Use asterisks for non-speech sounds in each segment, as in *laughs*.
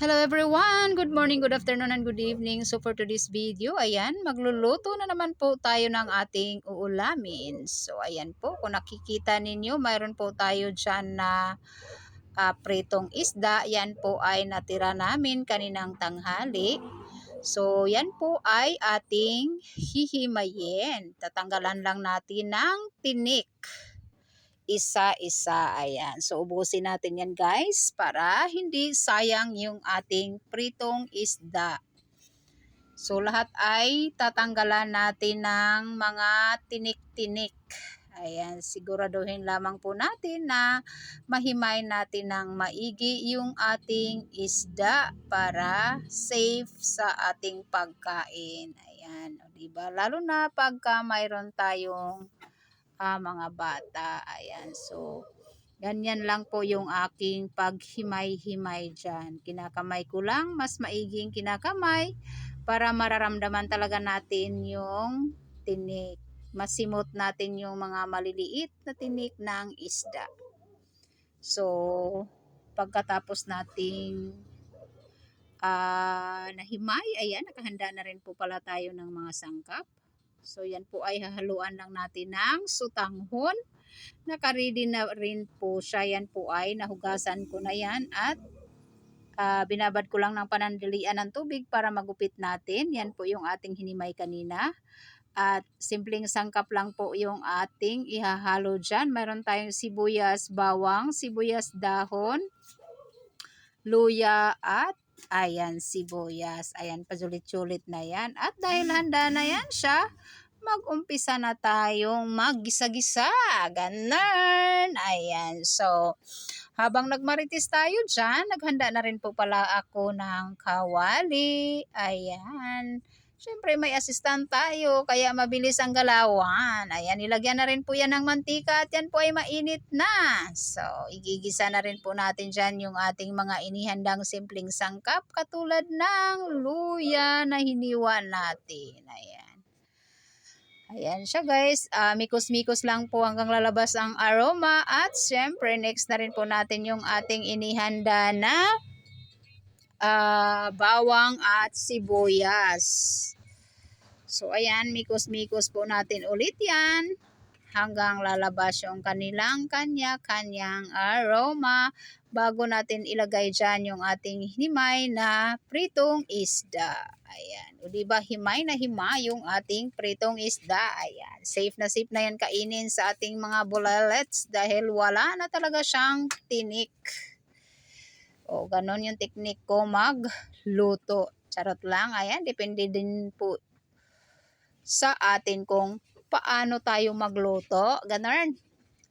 Hello everyone! Good morning, good afternoon, and good evening. So for today's video, ayan, magluluto na naman po tayo ng ating uulamin. So ayan po, kung nakikita ninyo, mayroon po tayo dyan na uh, pritong isda. Yan po ay natira namin kaninang tanghali. So yan po ay ating hihimayin. Tatanggalan lang natin ng tinik isa-isa. Ayan. So, ubusin natin yan guys para hindi sayang yung ating pritong isda. So, lahat ay tatanggalan natin ng mga tinik-tinik. Ayan, siguraduhin lamang po natin na mahimay natin ng maigi yung ating isda para safe sa ating pagkain. Ayan, o diba? Lalo na pagka mayroon tayong uh, mga bata. Ayan, so ganyan lang po yung aking paghimay-himay dyan. Kinakamay ko lang, mas maiging kinakamay para mararamdaman talaga natin yung tinik. Masimot natin yung mga maliliit na tinik ng isda. So, pagkatapos nating uh, nahimay, ayan, nakahanda na rin po pala tayo ng mga sangkap. So yan po ay hahaluan lang natin ng sutanghon. Nakaready na rin po siya. Yan po ay nahugasan ko na yan at uh, binabad ko lang ng panandalian ng tubig para magupit natin. Yan po yung ating hinimay kanina. At simpleng sangkap lang po yung ating ihahalo dyan. Meron tayong sibuyas bawang, sibuyas dahon, luya at Ayan, sibuyas. Ayan, pajulit-julit na yan. At dahil handa na yan siya, mag-umpisa na tayong maggisa-gisa. Ganun. Ayan. So, habang nagmaritis tayo dyan, naghanda na rin po pala ako ng kawali. Ayan. Siyempre may assistant tayo kaya mabilis ang galawan. Ayan, nilagyan na rin po yan ng mantika at yan po ay mainit na. So, igigisa na rin po natin dyan yung ating mga inihandang simpleng sangkap katulad ng luya na hiniwa natin. Ayan. Ayan siya guys. Uh, mikos-mikos lang po hanggang lalabas ang aroma. At syempre, next na rin po natin yung ating inihanda na uh, bawang at sibuyas. So ayan, mikos-mikos po natin ulit yan hanggang lalabas yung kanilang kanya-kanyang aroma bago natin ilagay dyan yung ating himay na pritong isda. Ayan. O diba himay na himay yung ating pritong isda. Ayan. Safe na safe na yan kainin sa ating mga bulalets dahil wala na talaga siyang tinik. O, ganon yung teknik ko magluto. Charot lang. Ayan, depende din po sa atin kung paano tayo magluto. Ganon.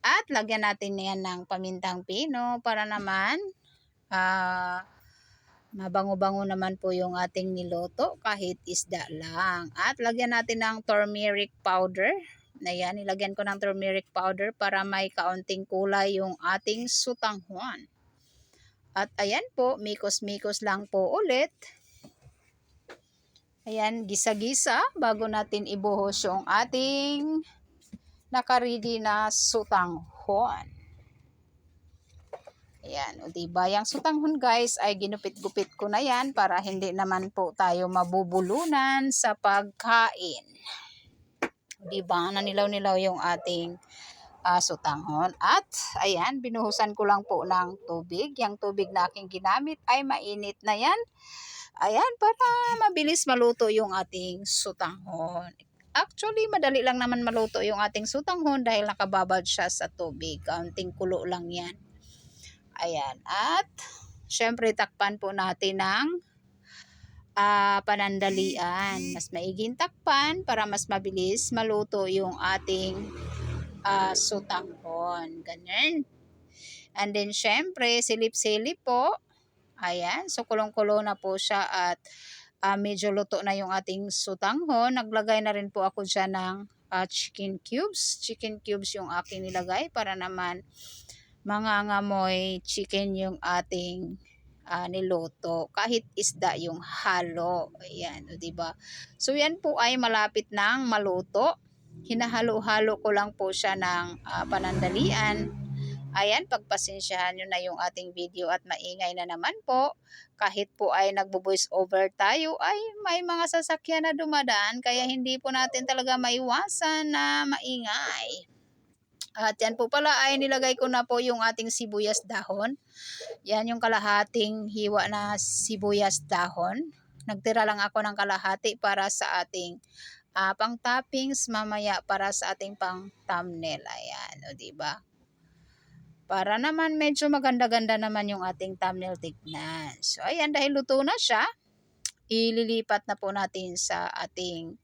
At lagyan natin yan ng pamintang pino para naman uh, mabango-bango naman po yung ating niluto kahit isda lang. At lagyan natin ng turmeric powder. Ayan, nilagyan ko ng turmeric powder para may kaunting kulay yung ating sutanghon. At ayan po, mikos-mikos lang po ulit. Ayan, gisa-gisa bago natin ibuhos yung ating nakaridi na sutanghon. Ayan, o diba? Yung sutanghon guys ay ginupit-gupit ko na yan para hindi naman po tayo mabubulunan sa pagkain. Diba? Nanilaw-nilaw yung ating uh, sutanghon. At ayan, binuhusan ko lang po ng tubig. Yung tubig na aking ginamit ay mainit na yan. Ayan, para mabilis maluto yung ating sutanghon. Actually, madali lang naman maluto yung ating sutanghon dahil nakababad siya sa tubig. Kaunting kulo lang yan. Ayan. At, syempre, takpan po natin ng uh, panandalian. Mas maiging takpan para mas mabilis maluto yung ating uh, sutanghon. Ganyan. And then, syempre, silip-silip po. Ayan. So, kulong-kulo na po siya at uh, medyo luto na yung ating sutanghon. Naglagay na rin po ako dyan ng uh, chicken cubes. Chicken cubes yung aking nilagay para naman mangangamoy chicken yung ating uh, niluto. Kahit isda yung halo. Ayan, o diba? So, yan po ay malapit nang maluto hinahalo-halo ko lang po siya ng uh, panandalian Ayan, pagpasensyahan nyo na yung ating video at maingay na naman po. Kahit po ay nagbo-voice over tayo, ay may mga sasakyan na dumadaan kaya hindi po natin talaga maiwasan na maingay. At yan po pala ay nilagay ko na po yung ating sibuyas dahon. Yan yung kalahating hiwa na sibuyas dahon. Nagtira lang ako ng kalahati para sa ating ah, pang toppings mamaya para sa ating pang thumbnail. Ayan, o diba? Para naman medyo maganda-ganda naman yung ating thumbnail tignan. So ayan, dahil luto na siya, ililipat na po natin sa ating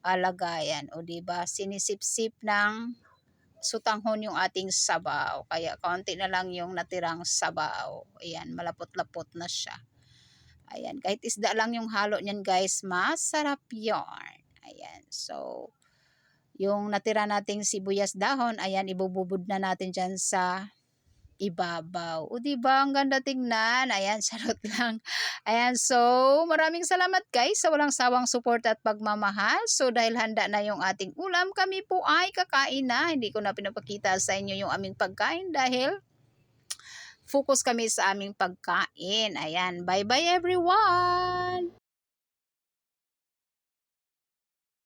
alagayan. O diba, sinisip-sip ng sutanghon yung ating sabaw. Kaya kaunti na lang yung natirang sabaw. Ayan, malapot-lapot na siya. Ayan, kahit isda lang yung halo niyan guys, masarap yarn. Ayan, so yung natira nating sibuyas dahon, ayan, ibububod na natin dyan sa ibabaw. O diba, ang ganda tingnan. Ayan, *laughs* charot lang. Ayan, so maraming salamat guys sa walang sawang support at pagmamahal. So dahil handa na yung ating ulam, kami po ay kakain na. Hindi ko na pinapakita sa inyo yung aming pagkain dahil focus kami sa aming pagkain. Ayan, bye-bye everyone!